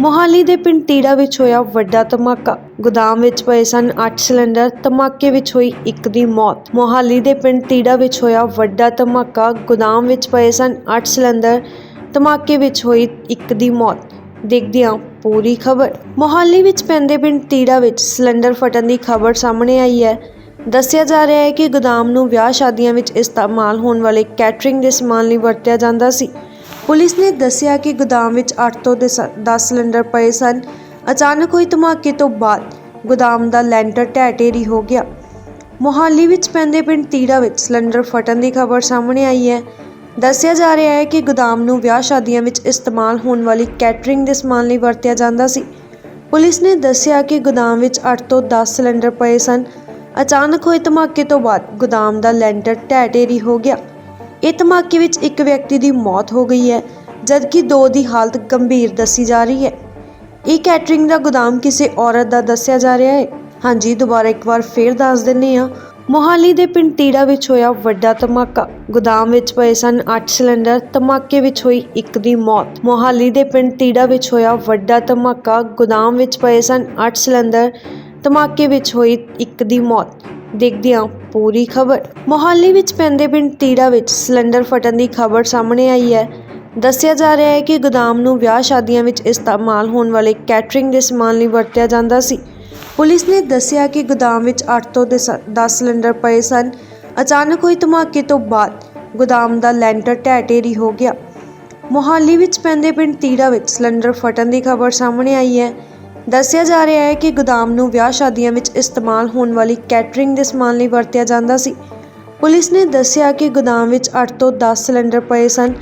ਮੋਹਾਲੀ ਦੇ ਪਿੰਡ ਤੀੜਾ ਵਿੱਚ ਹੋਇਆ ਵੱਡਾ ਧਮਾਕਾ। ਗੋਦਾਮ ਵਿੱਚ ਪਏ ਸਨ 8 ਸਿਲੰਡਰ, ਧਮਾਕੇ ਵਿੱਚ ਹੋਈ ਇੱਕ ਦੀ ਮੌਤ। ਮੋਹਾਲੀ ਦੇ ਪਿੰਡ ਤੀੜਾ ਵਿੱਚ ਹੋਇਆ ਵੱਡਾ ਧਮਾਕਾ। ਗੋਦਾਮ ਵਿੱਚ ਪਏ ਸਨ 8 ਸਿਲੰਡਰ, ਧਮਾਕੇ ਵਿੱਚ ਹੋਈ ਇੱਕ ਦੀ ਮੌਤ। ਦੇਖਦੇ ਹਾਂ ਪੂਰੀ ਖਬਰ। ਮੋਹਾਲੀ ਵਿੱਚ ਪੈਂਦੇ ਪਿੰਡ ਤੀੜਾ ਵਿੱਚ ਸਿਲੰਡਰ ਫਟਣ ਦੀ ਖਬਰ ਸਾਹਮਣੇ ਆਈ ਹੈ। ਦੱਸਿਆ ਜਾ ਰਿਹਾ ਹੈ ਕਿ ਗੋਦਾਮ ਨੂੰ ਵਿਆਹ ਸ਼ਾਦੀਆਂ ਵਿੱਚ ਇਸਤੇਮਾਲ ਹੋਣ ਵਾਲੇ ਕੈਟਰਿੰਗ ਦੇ ਸਮਾਨ ਲਈ ਵਰਤਿਆ ਜਾਂਦਾ ਸੀ। ਪੁਲਿਸ ਨੇ ਦੱਸਿਆ ਕਿ ਗੋਦਾਮ ਵਿੱਚ 8 ਤੋਂ 10 ਸਿਲੰਡਰ ਪਏ ਸਨ। ਅਚਾਨਕ ਹੋਈ ਧਮਾਕੇ ਤੋਂ ਬਾਅਦ ਗੋਦਾਮ ਦਾ ਲੈਂਟਰ ਢਹਿ ਢੇਰੀ ਹੋ ਗਿਆ। ਮੋਹਾਲੀ ਵਿੱਚ ਪੈਂਦੇ ਪਿੰਡ ਤੀੜਾ ਵਿੱਚ ਸਿਲੰਡਰ ਫਟਣ ਦੀ ਖਬਰ ਸਾਹਮਣੇ ਆਈ ਹੈ। ਦੱਸਿਆ ਜਾ ਰਿਹਾ ਹੈ ਕਿ ਗੋਦਾਮ ਨੂੰ ਵਿਆਹ ਸ਼ਾਦੀਆਂ ਵਿੱਚ ਇਸਤੇਮਾਲ ਹੋਣ ਵਾਲੀ ਕੈਟਰਿੰਗ ਦੇ ਸਮਾਨ ਲਈ ਵਰਤਿਆ ਜਾਂਦਾ ਸੀ। ਪੁਲਿਸ ਨੇ ਦੱਸਿਆ ਕਿ ਗੋਦਾਮ ਵਿੱਚ 8 ਤੋਂ 10 ਸਿਲੰਡਰ ਪਏ ਸਨ। ਅਚਾਨਕ ਹੋਏ ਧਮਾਕੇ ਤੋਂ ਬਾਅਦ ਗੋਦਾਮ ਦਾ ਲੈਂਟਰ ਢਹਿ ਢੇਰੀ ਹੋ ਗਿਆ। ਇਹ ਧਮਾਕੇ ਵਿੱਚ ਇੱਕ ਵਿਅਕਤੀ ਦੀ ਮੌਤ ਹੋ ਗਈ ਹੈ, ਜਦਕਿ ਦੋ ਦੀ ਹਾਲਤ ਗੰਭੀਰ ਦੱਸੀ ਜਾ ਰਹੀ ਹੈ। ਇਹ ਕੈਟਰਿੰਗ ਦਾ ਗੋਦਾਮ ਕਿਸੇ ਔਰਤ ਦਾ ਦੱਸਿਆ ਜਾ ਰਿਹਾ ਹੈ। ਹਾਂਜੀ, ਦੁਬਾਰਾ ਇੱਕ ਵਾਰ ਫੇਰ ਦੱਸ ਦਿੰਨੇ ਆ ਮੋਹਾਲੀ ਦੇ ਪਿੰਡ ਤੀੜਾ ਵਿੱਚ ਹੋਇਆ ਵੱਡਾ ਧਮਾਕਾ। ਗੋਦਾਮ ਵਿੱਚ ਪਏ ਸਨ 8 ਸਿਲੰਡਰ, ਧਮਾਕੇ ਵਿੱਚ ਹੋਈ ਇੱਕ ਦੀ ਮੌਤ। ਮੋਹਾਲੀ ਦੇ ਪਿੰਡ ਤੀੜਾ ਵਿੱਚ ਹੋਇਆ ਵੱਡਾ ਧਮਾਕਾ। ਗੋਦਾਮ ਵਿੱਚ ਪਏ ਸਨ 8 ਸਿਲੰਡਰ, ਧਮਾਕੇ ਵਿੱਚ ਹੋਈ ਇੱਕ ਦੀ ਮੌਤ। ਦੇਖਦੇ ਹਾਂ ਪੂਰੀ ਖਬਰ। ਮੋਹਾਲੀ ਵਿੱਚ ਪੈਂਦੇ ਪਿੰਡ ਤੀੜਾ ਵਿੱਚ ਸਿਲੰਡਰ ਫਟਣ ਦੀ ਖਬਰ ਸਾਹਮਣੇ ਆਈ ਹੈ। ਦੱਸਿਆ ਜਾ ਰਿਹਾ ਹੈ ਕਿ ਗੋਦਾਮ ਨੂੰ ਵਿਆਹ ਸ਼ਾਦੀਆਂ ਵਿੱਚ ਇਸਤੇਮਾਲ ਹੋਣ ਵਾਲੇ ਕੈਟਰਿੰਗ ਦੇ ਸਮਾਨ ਲਈ ਵਰਤਿਆ ਜਾਂਦਾ ਸੀ। ਪੁਲਿਸ ਨੇ ਦੱਸਿਆ ਕਿ ਗੋਦਾਮ ਵਿੱਚ 8 ਤੋਂ 10 ਸਿਲੰਡਰ ਪਏ ਸਨ। ਅਚਾਨਕ ਹੋਈ ਧਮਾਕੇ ਤੋਂ ਬਾਅਦ ਗੋਦਾਮ ਦਾ ਲੈਂਟਰ ਢਹਿ ਢੇਰੀ ਹੋ ਗਿਆ। ਮੋਹਾਲੀ ਵਿੱਚ ਪੈਂਦੇ ਪਿੰਡ ਤੀੜਾ ਵਿੱਚ ਸਿਲੰਡਰ ਫਟਣ ਦੀ ਖਬਰ ਸਾਹਮਣੇ ਆਈ ਹੈ। ਦੱਸਿਆ ਜਾ ਰਿਹਾ ਹੈ ਕਿ ਗੋਦਾਮ ਨੂੰ ਵਿਆਹ ਸ਼ਾਦੀਆਂ ਵਿੱਚ ਇਸਤੇਮਾਲ ਹੋਣ ਵਾਲੀ ਕੈਟਰਿੰਗ ਦੇ ਸਮਾਨ ਲਈ ਵਰਤਿਆ ਜਾਂਦਾ ਸੀ। ਪੁਲਿਸ ਨੇ ਦੱਸਿਆ ਕਿ ਗੋਦਾਮ ਵਿੱਚ 8 ਤੋਂ 10 ਸਿਲੰਡਰ ਪਏ ਸਨ।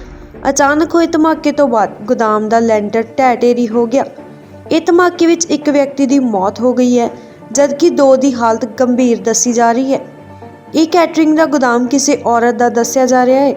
ਅਚਾਨਕ ਹੋਏ ਧਮਾਕੇ ਤੋਂ ਬਾਅਦ ਗੋਦਾਮ ਦਾ ਲੈਂਟਰ ਢਹਿ ਢੇਰੀ ਹੋ ਗਿਆ। ਇਹ ਧਮਾਕੇ ਵਿੱਚ ਇੱਕ ਵਿਅਕਤੀ ਦੀ ਮੌਤ ਹੋ ਗਈ ਹੈ, ਜਦਕਿ ਦੋ ਦੀ ਹਾਲਤ ਗੰਭੀਰ ਦੱਸੀ ਜਾ ਰਹੀ ਹੈ। ਇਹ ਕੈਟਰਿੰਗ ਦਾ ਗੋਦਾਮ ਕਿਸੇ ਔਰਤ ਦਾ ਦੱਸਿਆ ਜਾ ਰਿਹਾ ਹੈ।